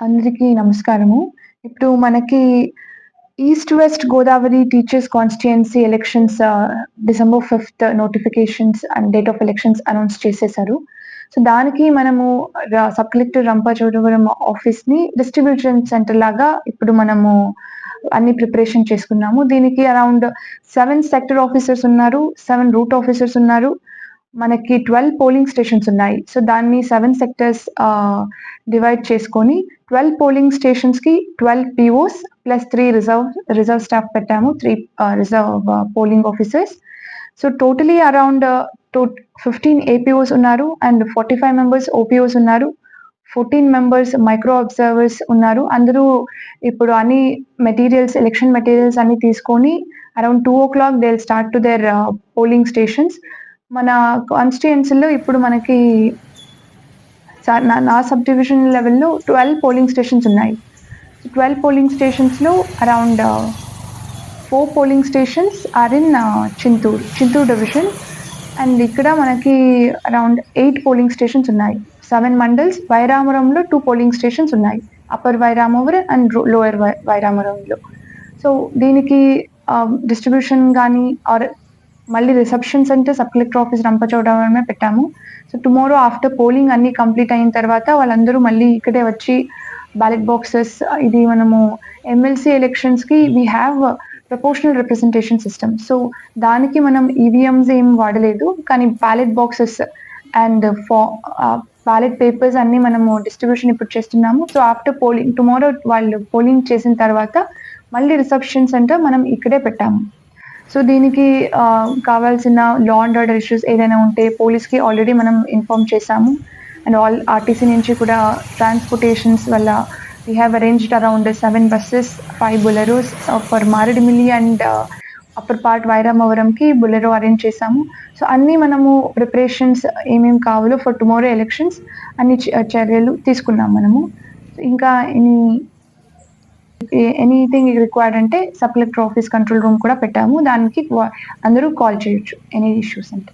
అందరికీ నమస్కారము. ఇప్పుడు మనకి east west Godavari teachers constituency elections December fifth notifications and date of elections announce చేసేసారు. సో, దానికి మనము సబ్ కలెక్టర్ రంపచోడవరం ఆఫీస్‌ని డిస్ట్రిబ్యూషన్ సెంటర్ లాగా ఇప్పుడు మనము అన్ని ప్రిపరేషన్ చేసుకున్నాము. దీనికి అరౌండ్ సెవెన్ సెక్టర్ ఆఫీసర్స్ ఉన్నారు. సెవెన్ రూట్ ఆఫీసర్స్ ఉన్నారు. మనకి 12 పోలింగ్ స్టేషన్స్ ఉన్నాయి. సో, దాన్ని సెవెన్ సెక్టర్స్ డివైడ్ చేసుకొని 12 polling స్టేషన్స్‌కి twelve POs plus three reserve reserve staff పెట్టాము. Three reserve polling officers. So, totally around to 15 APOs ఉన్నారు అండ్ 45 మెంబర్స్ ఓపీఓస్ ఉన్నారు. 14 members micro observers ఉన్నారు. అందరూ ఇప్పుడు అన్ని మెటీరియల్స్ ఎలక్షన్ మెటీరియల్స్ అన్ని తీసుకొని around 2:00 they start to their polling stations. మన కాన్స్టిట్యుయెన్సీలో ఇప్పుడు మనకి నా సబ్ డివిజన్ లెవెల్‌లో 12 పోలింగ్ స్టేషన్స్ ఉన్నాయి. 12 polling స్టేషన్స్‌లో around four polling stations are in Chintur, Chintur division. And ఇక్కడ మనకి అరౌండ్ ఎయిట్ పోలింగ్ స్టేషన్స్ ఉన్నాయి. సెవెన్ మండల్స్ వైరామరంలో టూ పోలింగ్ స్టేషన్స్ ఉన్నాయి. అప్పర్ వైరామవరం అండ్ లోయర్ వై వైరామరంలో. సో, దీనికి డిస్ట్రిబ్యూషన్ కానీ ఆర్ మళ్ళీ reception centre sub collector office రంపచోడవరమే పెట్టాము. సో, టుమారో ఆఫ్టర్ పోలింగ్ అన్ని కంప్లీట్ అయిన తర్వాత వాళ్ళందరూ మళ్ళీ ఇక్కడే వచ్చి బ్యాలెట్ బాక్సెస్ ఇది మనము ఎమ్మెల్సీ ఎలక్షన్స్‌కి we have proportional representation system. So, దానికి మనం ఈవీఎంస్ ఏం వాడలేదు. కానీ బ్యాలెట్ బాక్సెస్ అండ్ ఫా బ్యాలెట్ పేపర్స్ అన్నీ మనము డిస్ట్రిబ్యూషన్ ఇప్పుడు చేస్తున్నాము. సో, ఆఫ్టర్ పోలింగ్ టుమారో వాళ్ళు పోలింగ్ చేసిన తర్వాత మళ్ళీ రిసెప్షన్ సెంటర్ మనం ఇక్కడే పెట్టాము. సో, దీనికి కావాల్సిన లా అండ్ ఆర్డర్ ఇష్యూస్ ఏదైనా ఉంటే పోలీస్‌కి ఆల్రెడీ మనం ఇన్ఫార్మ్ చేశాము. అండ్ ఆల్ ఆర్టీసీ నుంచి కూడా ట్రాన్స్‌పోర్టేషన్స్ వల్ల we have arranged around seven buses five Boleros for Maredumilli and upper part వైరామవరంకి Bolero arrange చేశాము. సో, అన్నీ మనము ప్రిపరేషన్స్ ఏమేమి కావాలో ఫర్ టుమారో ఎలక్షన్స్ అన్ని చ చర్యలు తీసుకున్నాం మనము. ఇంకా ఎనీ ఎనీథింగ్ రిక్వైర్డ్ అంటే sub collector office control room కూడా పెట్టాము. దానికి అందరూ కాల్ చేయొచ్చు ఎనీ ఇష్యూస్ అంటే